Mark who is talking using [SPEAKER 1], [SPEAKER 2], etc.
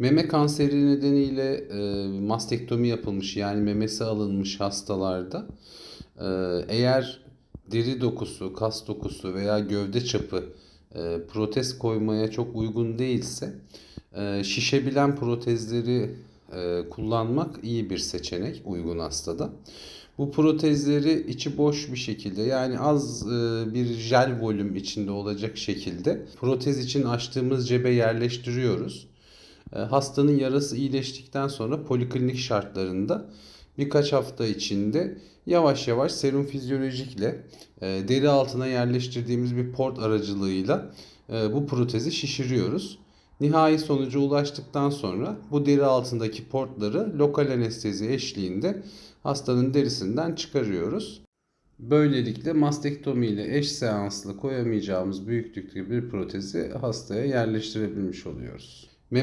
[SPEAKER 1] Meme kanseri nedeniyle e, mastektomi yapılmış yani memesi alınmış hastalarda e, eğer deri dokusu, kas dokusu veya gövde çapı e, protez koymaya çok uygun değilse e, şişebilen protezleri e, kullanmak iyi bir seçenek uygun hastada. Bu protezleri içi boş bir şekilde yani az e, bir jel volüm içinde olacak şekilde protez için açtığımız cebe yerleştiriyoruz. E, Hastanın yarası iyileştikten sonra poliklinik şartlarında birkaç hafta içinde yavaş yavaş serum fizyolojikle e, deri altına yerleştirdiğimiz bir port aracılığıyla e, bu protezi şişiriyoruz. Nihai sonuca ulaştıktan sonra bu deri altındaki portları lokal anestezi eşliğinde hastanın derisinden çıkarıyoruz. Böylelikle mastektomi ile eş seanslı koyamayacağımız büyüklükte bir protezi hastaya yerleştirebilmiş oluyoruz.